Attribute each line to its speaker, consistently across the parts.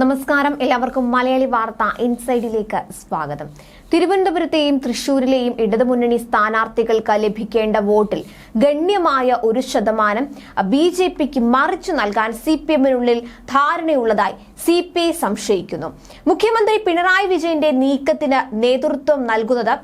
Speaker 1: നമസ്കാരം. എല്ലാവർക്കും മലയാളി വാർത്ത ഇൻസൈഡിലേക്ക് സ്വാഗതം. തിരുവനന്തപുരത്തെയും തൃശൂരിലെയും ഇടതുമുന്നണി സ്ഥാനാർത്ഥികൾക്ക് ലഭിക്കേണ്ട വോട്ടിൽ ഗണ്യമായ ഒരു ശതമാനം ബി ജെ പിക്ക് മറിച്ചു നൽകാൻ സി പി എമ്മിനുള്ളിൽ ധാരണയുള്ളതായി സി പി ഐ സംശയിക്കുന്നു. മുഖ്യമന്ത്രി പിണറായി വിജയന്റെ നീക്കത്തിന് നേതൃത്വം നൽകുന്നത്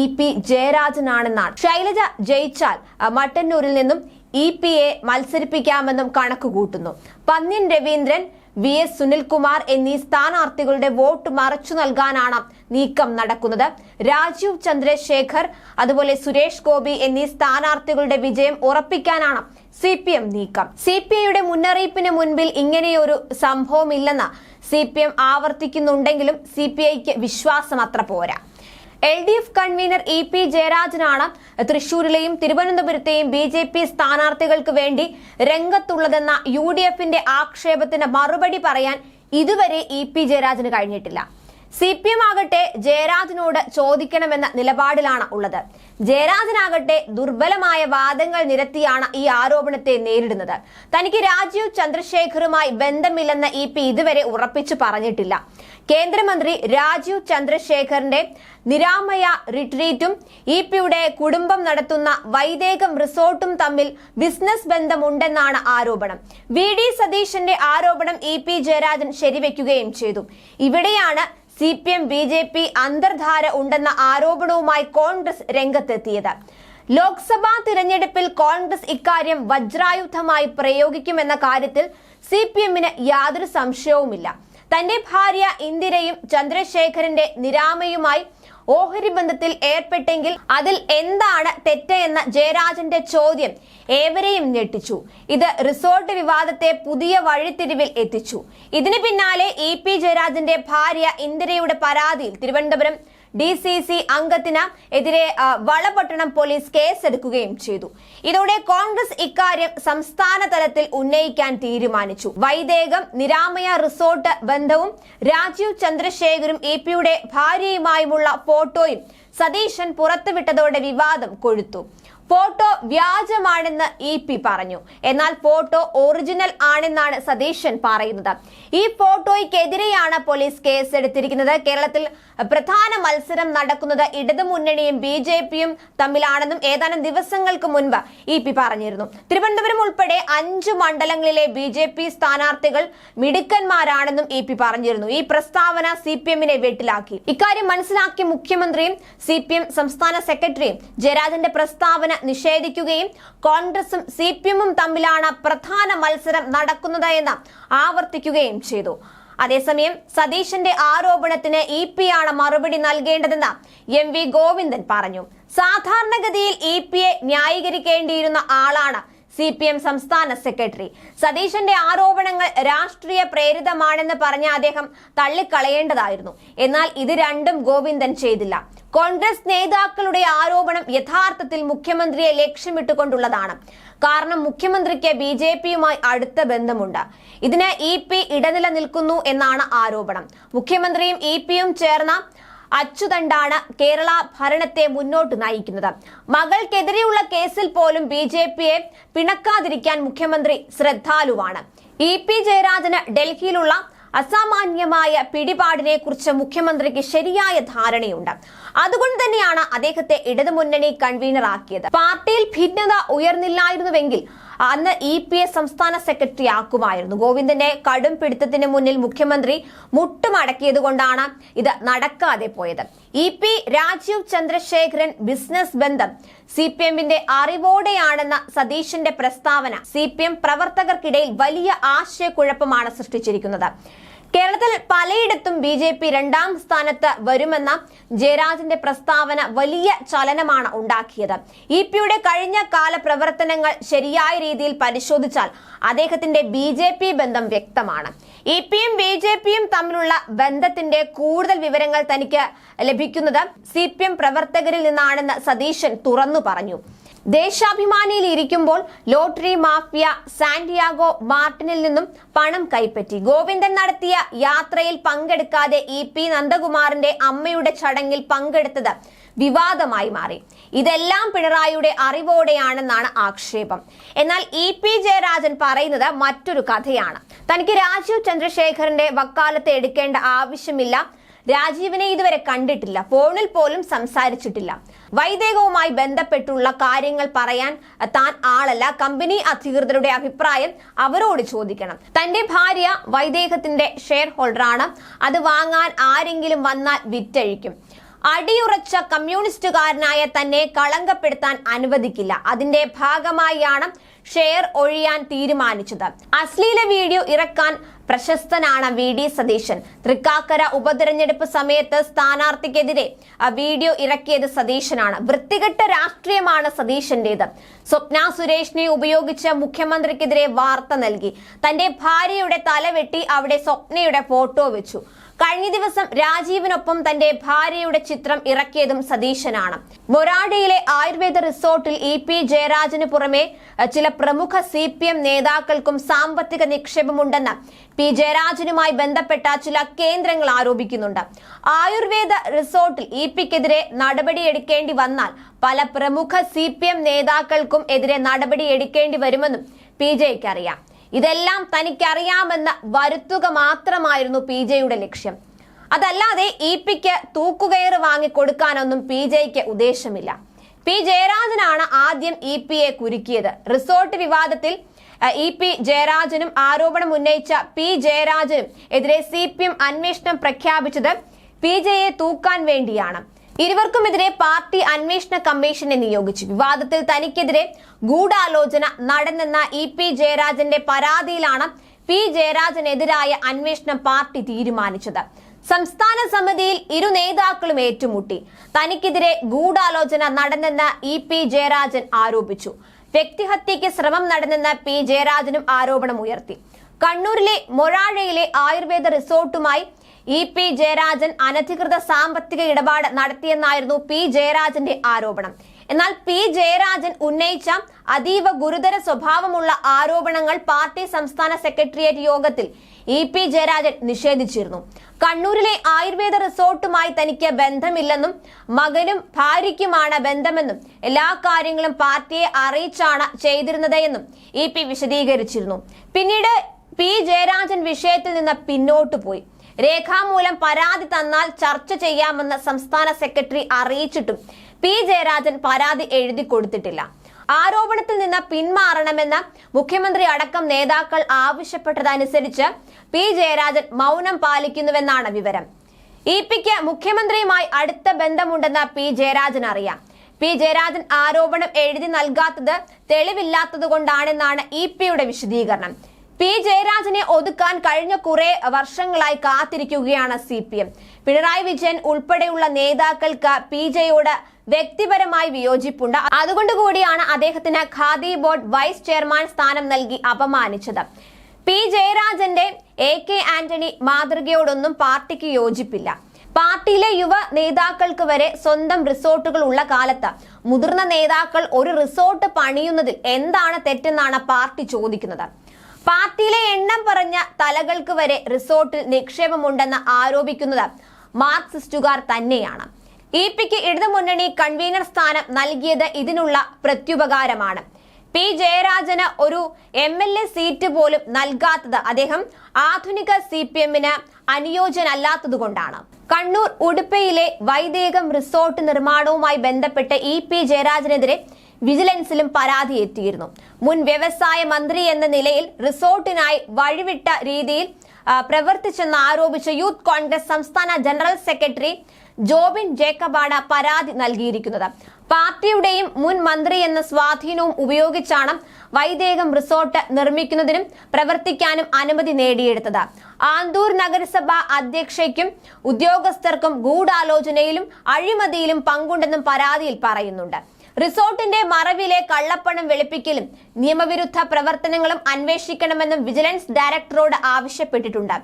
Speaker 1: ഇ പി ജയരാജനാണെന്നാണ്. ശൈലജ ജയിച്ചാൽ മട്ടന്നൂരിൽ നിന്നും ഇ പി എ മത്സരിപ്പിക്കാമെന്നും കണക്കുകൂട്ടുന്നു. പന്ന്യൻ രവീന്ദ്രൻ വി എസ് സുനിൽകുമാർ എന്നീ സ്ഥാനാർത്ഥികളുടെ വോട്ട് മറച്ചു നൽകാനാണ് നീക്കം നടക്കുന്നത്. രാജീവ് ചന്ദ്രശേഖർ അതുപോലെ സുരേഷ് ഗോപി എന്നീ സ്ഥാനാർത്ഥികളുടെ വിജയം ഉറപ്പിക്കാനാണ് സി പി എം നീക്കം. സി പി ഐയുടെ മുന്നറിയിപ്പിന് മുൻപിൽ ഇങ്ങനെയൊരു സംഭവമില്ലെന്ന് സി പി എം ആവർത്തിക്കുന്നുണ്ടെങ്കിലും സി പി ഐക്ക് വിശ്വാസം അത്ര പോരാ. L D F convener E P ജയരാജനാണ് തൃശൂരിലെയും തിരുവനന്തപുരത്തെയും ബി ജെ പി സ്ഥാനാർത്ഥികൾക്ക് വേണ്ടി രംഗത്തുള്ളതെന്ന യു ഡി എഫിന്റെ ആക്ഷേപത്തിന് മറുപടി പറയാൻ ഇതുവരെ ഇ പി ജയരാജന് കഴിഞ്ഞിട്ടില്ല. സി പി എം ആകട്ടെ ജയരാജനോട് ചോദിക്കണമെന്ന നിലപാടിലാണ് ഉള്ളത്. ജയരാജനാകട്ടെ ദുർബലമായ വാദങ്ങൾ നിരത്തിയാണ് ഈ ആരോപണത്തെ നേരിടുന്നത്. തനിക്ക് രാജീവ് ചന്ദ്രശേഖറുമായി ബന്ധമില്ലെന്ന് ഇ പി ഇതുവരെ ഉറപ്പിച്ചു പറഞ്ഞിട്ടില്ല. കേന്ദ്രമന്ത്രി രാജീവ് ചന്ദ്രശേഖറിന്റെ നിരാമയ റിട്രീറ്റും ഇ പിയുടെ കുടുംബം നടത്തുന്ന വൈദേകം റിസോർട്ടും തമ്മിൽ ബിസിനസ് ബന്ധമുണ്ടെന്നാണ് ആരോപണം. വി ഡി സതീശന്റെ ആരോപണം ഇ പി ജയരാജൻ ശരിവെക്കുകയും ചെയ്തു. ഇവിടെയാണ് C P M B J P അന്തർധാര ഉണ്ടെന്ന ആരോപണവുമായി കോൺഗ്രസ് രംഗത്തെത്തിയത്. ലോക്സഭാ തിരഞ്ഞെടുപ്പിൽ കോൺഗ്രസ് ഇക്കാര്യം വജ്രായുധമായി പ്രയോഗിക്കുമെന്ന കാര്യത്തിൽ സി പി എമ്മിന് യാതൊരു സംശയവുമില്ല. തന്റെ ഭാര്യ ഇന്ദിരയും ചന്ദ്രശേഖരന്റെ നിരാമയുമായി ഓഹരി ബന്ധത്തിൽ ഏർപ്പെട്ടെങ്കിൽ അതിൽ എന്താണ് തെറ്റ് എന്ന ജയരാജന്റെ ചോദ്യം ഏവരെയും ഞെട്ടിച്ചു. ഇത് റിസോർട്ട് വിവാദത്തെ പുതിയ വഴിത്തിരിവിൽ എത്തിച്ചു. ഇതിന് പിന്നാലെ ഇ പി ജയരാജന്റെ ഭാര്യ ഇന്ദിരയുടെ പരാതിയിൽ തിരുവനന്തപുരം ഡി സി സി അംഗത്തിന് എതിരെ വളപട്ടണം പോലീസ് കേസെടുക്കുകയും ചെയ്തു. ഇതോടെ കോൺഗ്രസ് ഇക്കാര്യം സംസ്ഥാന തലത്തിൽ ഉന്നയിക്കാൻ തീരുമാനിച്ചു. വൈദേകം നിരാമയ റിസോർട്ട് ബന്ധവും രാജീവ് ചന്ദ്രശേഖരും എ പിയുടെ ഭാര്യയുമായുമുള്ള ഫോട്ടോയും സതീശൻ പുറത്തുവിട്ടതോടെ വിവാദം കൊഴുത്തു. ഫോട്ടോ വ്യാജമാണെന്ന് ഇ പി പറഞ്ഞു. എന്നാൽ ഫോട്ടോ ഒറിജിനൽ ആണെന്നാണ് സതീശൻ പറയുന്നത്. ഈ ഫോട്ടോയ്ക്കെതിരെയാണ് പോലീസ് കേസ് എടുത്തിരിക്കുന്നത് കേരളത്തിൽ പ്രധാന മത്സരം നടക്കുന്നത് ഇടതുമുന്നണിയും ബി ജെ പിയും തമ്മിലാണെന്നും ഏതാനും ദിവസങ്ങൾക്ക് മുൻപ് ഇ പി പറഞ്ഞിരുന്നു. തിരുവനന്തപുരം ഉൾപ്പെടെ അഞ്ച് മണ്ഡലങ്ങളിലെ ബി ജെ പി സ്ഥാനാർത്ഥികൾ മിടുക്കന്മാരാണെന്നും ഇ പി പറഞ്ഞിരുന്നു. ഈ പ്രസ്താവന സി പി എമ്മിനെ വെട്ടിലാക്കി. ഇക്കാര്യം മനസ്സിലാക്കിയ മുഖ്യമന്ത്രിയും സി പി എം സംസ്ഥാന സെക്രട്ടറിയും ജയരാജന്റെ പ്രസ്താവന നിഷേധിക്കുകയും കോൺഗ്രസും സി പി എമ്മും തമ്മിലാണ് പ്രധാന മത്സരം നടക്കുന്നത് എന്ന് ആവർത്തിക്കുകയും ചെയ്തു. അതേസമയം സതീശന്റെ ആരോപണത്തിന് ഇ പി ആണ് മറുപടി നൽകേണ്ടതെന്ന് എം വി ഗോവിന്ദൻ പറഞ്ഞു. സാധാരണഗതിയിൽ ഇ പിയെ ന്യായീകരിക്കേണ്ടിയിരുന്ന ആളാണ് സി പി എം സംസ്ഥാന സെക്രട്ടറി. സതീശന്റെ ആരോപണങ്ങൾ രാഷ്ട്രീയ പ്രേരിതമാണെന്ന് പറഞ്ഞ അദ്ദേഹം തള്ളിക്കളയേണ്ടതായിരുന്നു. എന്നാൽ ഇത് രണ്ടും ഗോവിന്ദൻ ചെയ്തില്ല. കോൺഗ്രസ് നേതാക്കളുടെ ആരോപണം യഥാർത്ഥത്തിൽ മുഖ്യമന്ത്രിയെ ലക്ഷ്യമിട്ടുകൊണ്ടുള്ളതാണ്. കാരണം മുഖ്യമന്ത്രിക്ക് ബി ജെ പിയുമായി അടുത്ത ബന്ധമുണ്ട്. ഇതിന് ഇ പി ഇടനില നിൽക്കുന്നു എന്നാണ് ആരോപണം. മുഖ്യമന്ത്രിയും ഇ പിയും ചേർന്ന അച്ചുതണ്ടാണ് കേരള ഭരണത്തെ മുന്നോട്ട് നയിക്കുന്നത്. മകൾക്കെതിരെയുള്ള കേസിൽ പോലും ബി ജെ പിയെ പിണക്കാതിരിക്കാൻ മുഖ്യമന്ത്രി ശ്രദ്ധാലുവാണ്. ഇ പി ജയരാജന് ഡൽഹിയിലുള്ള അസാമാന്യമായ പിടിപാടിനെ കുറിച്ച് മുഖ്യമന്ത്രിക്ക് ശരിയായ ധാരണയുണ്ട്. അതുകൊണ്ട് തന്നെയാണ് അദ്ദേഹത്തെ ഇടതുമുന്നണി കൺവീനർ ആക്കിയത് പാർട്ടിയിൽ ഭിന്നത ഉയർന്നില്ലായിരുന്നുവെങ്കിൽ അന്ന് ഇ പി എസ് സംസ്ഥാന സെക്രട്ടറി ആക്കുമായിരുന്നു. ഗോവിന്ദന്റെ കടും പിടുത്തത്തിന് മുന്നിൽ മുഖ്യമന്ത്രി മുട്ടുമടക്കിയത് കൊണ്ടാണ് ഇത് നടക്കാതെ പോയത്. E P Rajeev Chandrasekharan business ബന്ധം സി പി എമ്മിന്റെ അറിവോടെയാണെന്ന സതീഷിന്റെ പ്രസ്താവന സി പി എം പ്രവർത്തകർക്കിടയിൽ വലിയ ആശയക്കുഴപ്പമാണ് സൃഷ്ടിച്ചിരിക്കുന്നത്. കേരളത്തിൽ പലയിടത്തും ബി ജെ പി രണ്ടാം സ്ഥാനത്ത് വരുമെന്ന ജയരാജന്റെ പ്രസ്താവന വലിയ ചലനമാണ് ഉണ്ടാക്കിയത്. ഇ പിയുടെ കഴിഞ്ഞ കാല പ്രവർത്തനങ്ങൾ ശരിയായ രീതിയിൽ പരിശോധിച്ചാൽ അദ്ദേഹത്തിന്റെ ബി ജെ പി ബന്ധം വ്യക്തമാണ്. ഇ പിയും ബി ജെ പിയും തമ്മിലുള്ള ബന്ധത്തിന്റെ കൂടുതൽ വിവരങ്ങൾ തനിക്ക് ലഭിക്കുന്നത് സി പി എം പ്രവർത്തകരിൽ നിന്നാണെന്ന് സതീശൻ തുറന്നു പറഞ്ഞു. ദേശാഭിമാനിയിൽ ഇരിക്കുമ്പോൾ ലോട്ടറി മാഫിയ സാന്റിയാഗോ മാർട്ടിനിൽ നിന്നും പണം കൈപ്പറ്റി. ഗോവിന്ദൻ നടത്തിയ യാത്രയിൽ പങ്കെടുക്കാതെ ഇ പി നന്ദകുമാറിന്റെ അമ്മയുടെ ചടങ്ങിൽ പങ്കെടുത്തത് വിവാദമായി മാറി. ഇതെല്ലാം പിണറായിയുടെ അറിവോടെയാണെന്നാണ് ആക്ഷേപം. എന്നാൽ ഇ പി ജയരാജൻ പറയുന്നത് മറ്റൊരു കഥയാണ്. തനിക്ക് രാജീവ് ചന്ദ്രശേഖരന്റെ വക്കാലത്ത് എടുക്കേണ്ട ആവശ്യമില്ല. രാജീവിനെ ഇതുവരെ കണ്ടിട്ടില്ല. ഫോണിൽ പോലും സംസാരിച്ചിട്ടില്ല. വൈദേകവുമായി ബന്ധപ്പെട്ടുള്ള കാര്യങ്ങൾ പറയാൻ താൻ ആളല്ല. കമ്പനി അധികൃതരുടെ അഭിപ്രായം അവരോട് ചോദിക്കണം. തന്റെ ഭാര്യ വൈദേഹത്തിന്റെ ഷെയർ ഹോൾഡറാണ്. അത് വാങ്ങാൻ ആരെങ്കിലും വന്നാൽ വിറ്റഴിക്കും. അടിയുറച്ച കമ്മ്യൂണിസ്റ്റുകാരനായ തന്നെ കളങ്കപ്പെടുത്താൻ അനുവദിക്കില്ല. അതിന്റെ ഭാഗമായാണ് ഷെയർ ഒഴിയാൻ തീരുമാനിച്ചത്. അശ്ലീല വീഡിയോ ഇറക്കാൻ പ്രശസ്തനാണ് വി ഡി സതീശൻ. തൃക്കാക്കര ഉപതെരഞ്ഞെടുപ്പ് സമയത്ത് സ്ഥാനാർത്ഥിക്കെതിരെ വീഡിയോ ഇറക്കിയത് സതീശനാണ്. വൃത്തികെട്ട രാഷ്ട്രീയമാണ് സതീശന്റേത്. സ്വപ്ന സുരേഷിനെ ഉപയോഗിച്ച് മുഖ്യമന്ത്രിക്കെതിരെ വാർത്ത നൽകി. തന്റെ ഭാര്യയുടെ തല വെട്ടി അവിടെ സ്വപ്നയുടെ ഫോട്ടോ വെച്ചു. കഴിഞ്ഞ ദിവസം രാജീവിനൊപ്പം തന്റെ ഭാര്യയുടെ ചിത്രം ഇറക്കിയതും സതീശനാണ്. മൊറാഡയിലെ ആയുർവേദ റിസോർട്ടിൽ ഇ പി ജയരാജന് പുറമെ ചില പ്രമുഖ സി പി എം നേതാക്കൾക്കും സാമ്പത്തിക നിക്ഷേപമുണ്ടെന്ന് പി ജയരാജനുമായി ബന്ധപ്പെട്ട ചില കേന്ദ്രങ്ങൾ ആരോപിക്കുന്നുണ്ട്. ആയുർവേദ റിസോർട്ടിൽ ഇ പിക്കെതിരെ നടപടിയെടുക്കേണ്ടി വന്നാൽ പല പ്രമുഖ സി പി എം നേതാക്കൾക്കും എതിരെ നടപടിയെടുക്കേണ്ടി വരുമെന്നും പി ജെക്ക് അറിയാം. ഇതെല്ലാം തനിക്കറിയാമെന്ന് വരുത്തുക മാത്രമായിരുന്നു പി ജെയുടെ ലക്ഷ്യം. അതല്ലാതെ ഇ പിക്ക് തൂക്കുകയറ് വാങ്ങിക്കൊടുക്കാനൊന്നും പി ജെക്ക് ഉദ്ദേശമില്ല. പി ജയരാജനാണ് ആദ്യം ഇ പിയെ കുരുക്കിയത്. റിസോർട്ട് വിവാദത്തിൽ ഇ പി ജയരാജനും ആരോപണം ഉന്നയിച്ച പി ജയരാജനും എതിരെ സി പി എം അന്വേഷണം പ്രഖ്യാപിച്ചത് പി ജെയെ തൂക്കാൻ വേണ്ടിയാണ്. ഇരുവർക്കുമെതിരെ പാർട്ടി അന്വേഷണ കമ്മീഷനെ നിയോഗിച്ചു. വിവാദത്തിൽ തനിക്കെതിരെ ഗൂഢാലോചന നടന്നെന്ന ഇ പി ജയരാജന്റെ പരാതിയിലാണ് പി ജയരാജനെതിരായ അന്വേഷണം പാർട്ടി തീരുമാനിച്ചത്. സംസ്ഥാന സമിതിയിൽ ഇരു നേതാക്കളും ഏറ്റുമുട്ടി. തനിക്കെതിരെ ഗൂഢാലോചന നടന്നെന്ന് ഇ പി ജയരാജൻ ആരോപിച്ചു. വ്യക്തിഹത്യയ്ക്ക് ശ്രമം നടന്നെന്ന് പി. ജയരാജനും ആരോപണം ഉയർത്തി. കണ്ണൂരിലെ മൊഴാഴയിലെ ആയുർവേദ റിസോർട്ടുമായി ഇ. പി. ജയരാജൻ അനധികൃത സാമ്പത്തിക ഇടപാട് നടത്തിയെന്നായിരുന്നു പി. ജയരാജന്റെ ആരോപണം. എന്നാൽ പി. ജയരാജൻ ഉന്നയിച്ച അതീവ ഗുരുതര സ്വഭാവമുള്ള ആരോപണങ്ങൾ പാർട്ടി സംസ്ഥാന സെക്രട്ടേറിയറ്റ് യോഗത്തിൽ ഇ പി ജയരാജൻ നിഷേധിച്ചിരുന്നു. കണ്ണൂരിലെ ആയുർവേദ റിസോർട്ടുമായി തനിക്ക് ബന്ധമില്ലെന്നും മകനും ഭാര്യയ്ക്കുമാണ് ബന്ധമെന്നും എല്ലാ കാര്യങ്ങളും പാർട്ടിയെ അറിയിച്ചാണ് ചെയ്തിരുന്നത് എന്നും ഇ പി വിശദീകരിച്ചിരുന്നു. പിന്നീട് പി. ജയരാജൻ വിഷയത്തിൽ നിന്ന് പിന്നോട്ടു പോയി. രേഖാമൂലം പരാതി തന്നാൽ ചർച്ച ചെയ്യാമെന്ന് സംസ്ഥാന സെക്രട്ടറി അറിയിച്ചിട്ടും പി ജയരാജൻ പരാതി എഴുതി കൊടുത്തിട്ടില്ല. ആരോപണത്തിൽ നിന്ന് പിന്മാറണമെന്ന് മുഖ്യമന്ത്രി അടക്കം നേതാക്കൾ ആവശ്യപ്പെട്ടതനുസരിച്ച് പി ജയരാജൻ മൗനം പാലിക്കുന്നുവെന്നാണ് വിവരം. ഇ പിക്ക് മുഖ്യമന്ത്രിയുമായി അടുത്ത ബന്ധമുണ്ടെന്ന് പി ജയരാജൻ അറിയാം. പി ജയരാജൻ ആരോപണം എഴുതി നൽകാത്തത് തെളിവില്ലാത്തതുകൊണ്ടാണെന്നാണ് ഇ പിയുടെ വിശദീകരണം. പി ജയരാജനെ ഒതുക്കാൻ കഴിഞ്ഞ കുറെ വർഷങ്ങളായി കാത്തിരിക്കുകയാണ് C P M. Pinarayi Vijayan ഉൾപ്പെടെയുള്ള നേതാക്കൾക്ക് പി ജെയോട് വ്യക്തിപരമായി വിയോജിപ്പുണ്ട്. അതുകൊണ്ട് കൂടിയാണ് അദ്ദേഹത്തിന് ഖാദി ബോർഡ് വൈസ് ചെയർമാൻ സ്ഥാനം നൽകി അപമാനിച്ചത്. പി ജയരാജന്റെ എ കെ ആന്റണി മാതൃകയോടൊന്നും പാർട്ടിക്ക് യോജിപ്പില്ല. പാർട്ടിയിലെ യുവ നേതാക്കൾക്ക് വരെ സ്വന്തം റിസോർട്ടുകൾ ഉള്ള കാലത്ത് മുതിർന്ന നേതാക്കൾ ഒരു റിസോർട്ട് പണിയുന്നതിൽ എന്താണ് തെറ്റെന്നാണ് പാർട്ടി ചോദിക്കുന്നത്. പാർട്ടിയിലെ എണ്ണം പറഞ്ഞ തലകൾക്ക് വരെ റിസോർട്ടിൽ നിക്ഷേപമുണ്ടെന്ന് ആരോപിക്കുന്നത് മാർക്സിസ്റ്റുകാർ തന്നെയാണ്. ഇ പിക്ക് ഇടതുമുന്നണി കൺവീനർ സ്ഥാനം നൽകിയത് ഇതിനുള്ള പ്രത്യുപകാരമാണ്. പി ജയരാജന് ഒരു എം എൽ എ സീറ്റ് പോലും നൽകാത്തത് അദ്ദേഹം ആധുനിക സി പി എമ്മിന് അനുയോജ്യനല്ലാത്തതുകൊണ്ടാണ്. കണ്ണൂർ ഉടുപ്പയിലെ വൈദേകം റിസോർട്ട് നിർമ്മാണവുമായി ബന്ധപ്പെട്ട് ഇ പി ജയരാജനെതിരെ വിജിലൻസിലും പരാതി എത്തിയിരുന്നു മുൻ വ്യവസായ മന്ത്രി എന്ന നിലയിൽ റിസോർട്ടിനായി വഴിവിട്ട രീതിയിൽ പ്രവർത്തിച്ചെന്ന് ആരോപിച്ച യൂത്ത് കോൺഗ്രസ് സംസ്ഥാന ജനറൽ സെക്രട്ടറി ജോബിൻ ജേക്കബാണ് പരാതി നൽകിയിരിക്കുന്നത്. പാർട്ടിയുടെയും മുൻ മന്ത്രി എന്ന സ്വാധീനവും ഉപയോഗിച്ചാണ് വൈദേകം റിസോർട്ട് നിർമ്മിക്കുന്നതിനും പ്രവർത്തിക്കാനും അനുമതി നേടിയെടുത്തത്. ആന്തൂർ നഗരസഭ അധ്യക്ഷയ്ക്കും ഉദ്യോഗസ്ഥർക്കും ഗൂഢാലോചനയിലും അഴിമതിയിലും പങ്കുണ്ടെന്നും പരാതിയിൽ പറയുന്നുണ്ട്. റിസോർട്ടിന്റെ മറവിലെ കള്ളപ്പണം വെളുപ്പിക്കലും നിയമവിരുദ്ധ പ്രവർത്തനങ്ങളും അന്വേഷിക്കണമെന്നും വിജിലൻസ് ഡയറക്ടറോട് ആവശ്യപ്പെട്ടിട്ടുണ്ട്.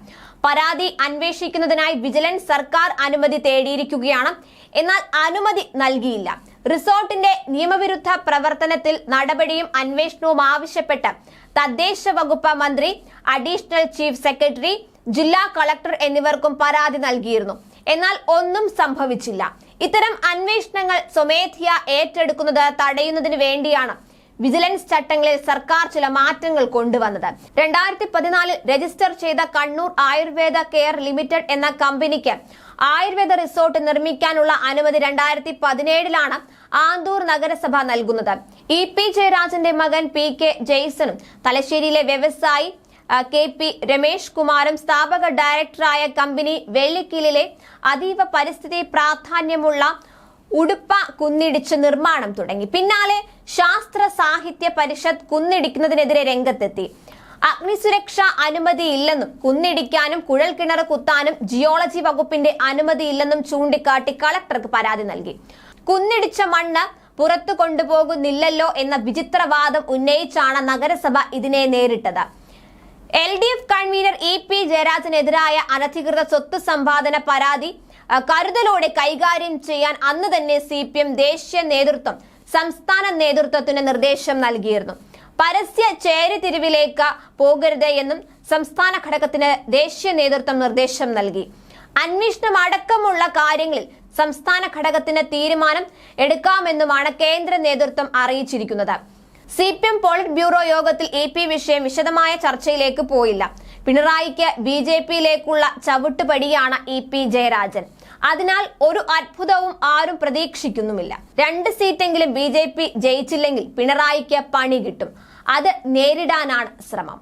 Speaker 1: പരാതി അന്വേഷിക്കുന്നതിനായി വിജിലൻസ് സർക്കാർ അനുമതി തേടിയിരിക്കുകയാണ്. എന്നാൽ അനുമതി നൽകിയില്ല. റിസോർട്ടിന്റെ നിയമവിരുദ്ധ പ്രവർത്തനത്തിൽ നടപടിയും അന്വേഷണവും ആവശ്യപ്പെട്ട് തദ്ദേശ വകുപ്പ് മന്ത്രി അഡീഷണൽ ചീഫ് സെക്രട്ടറി ജില്ലാ കളക്ടർ എന്നിവർക്കും പരാതി നൽകിയിരുന്നു. എന്നാൽ ഒന്നും സംഭവിച്ചില്ല. ഇത്തരം അന്വേഷണങ്ങൾ സ്വമേധയ ഏറ്റെടുക്കുന്നത് തടയുന്നതിന് വേണ്ടിയാണ് വിജിലൻസ് ചട്ടങ്ങളിൽ സർക്കാർ ചില മാറ്റങ്ങൾ കൊണ്ടുവന്നത്. രണ്ടായിരത്തി പതിനാലിൽ രജിസ്റ്റർ ചെയ്ത കണ്ണൂർ ആയുർവേദ കെയർ ലിമിറ്റഡ് എന്ന കമ്പനിക്ക് ആയുർവേദ റിസോർട്ട് നിർമ്മിക്കാനുള്ള അനുമതി രണ്ടായിരത്തി പതിനേഴിലാണ് ആന്തൂർ നഗരസഭ നൽകുന്നത്. ഇ പി ജയരാജന്റെ മകൻ പി കെ ജെയ്സണും തലശ്ശേരിയിലെ വ്യവസായി കെ പി രമേഷ് കുമാറും സ്ഥാപക ഡയറക്ടറായ കമ്പനി വെള്ളിക്കിലെ അതീവ പരിസ്ഥിതി പ്രാധാന്യമുള്ള ഉടുപ്പ കുന്നിടിച്ച് നിർമ്മാണം തുടങ്ങി. പിന്നാലെ ശാസ്ത്ര സാഹിത്യ പരിഷത്ത് കുന്നിടിക്കുന്നതിനെതിരെ രംഗത്തെത്തി. അഗ്നിസുരക്ഷ അനുമതിയില്ലെന്നും കുന്നിടിക്കാനും കുഴൽ കിണർ കുത്താനും ജിയോളജി വകുപ്പിന്റെ അനുമതി ഇല്ലെന്നും ചൂണ്ടിക്കാട്ടി കളക്ടർക്ക് പരാതി നൽകി. കുന്നിടിച്ച മണ്ണ് പുറത്തു കൊണ്ടുപോകുന്നില്ലല്ലോ എന്ന വിചിത്രവാദം ഉന്നയിച്ചാണ് നഗരസഭ ഇതിനെ നേരിട്ടത്. L D F convener E P ജയരാജനെതിരായ അനധികൃത സ്വത്ത് സമ്പാദന പരാതി കരുതലോടെ കൈകാര്യം ചെയ്യാൻ അന്ന് തന്നെ സി പി എം ദേശീയ നേതൃത്വം സംസ്ഥാന നേതൃത്വത്തിന് നിർദ്ദേശം നൽകിയിരുന്നു. പരസ്യ ചേരിതിരിവിലേക്ക് പോകരുത് എന്നും സംസ്ഥാന ഘടകത്തിന് ദേശീയ നേതൃത്വം നിർദ്ദേശം നൽകി. അന്വേഷണം അടക്കമുള്ള കാര്യങ്ങളിൽ സംസ്ഥാന ഘടകത്തിന് തീരുമാനം എടുക്കാമെന്നുമാണ് കേന്ദ്ര നേതൃത്വം അറിയിച്ചിരിക്കുന്നത്. C P M polit bureau യോഗത്തിൽ എ പി വിഷയം വിശദമായ ചർച്ചയിലേക്ക് പോയില്ല. പിണറായിക്ക് ബി ജെ പിയിലേക്കുള്ള ചവിട്ടുപടിയാണ് ഇ പി ജയരാജൻ. അതിനാൽ ഒരു അത്ഭുതവും ആരും പ്രതീക്ഷിക്കുന്നുമില്ല. രണ്ട് സീറ്റെങ്കിലും ബി ജെ പി ജയിച്ചില്ലെങ്കിൽ പിണറായിക്ക് പണി കിട്ടും. അത് നേരിടാനാണ് ശ്രമം.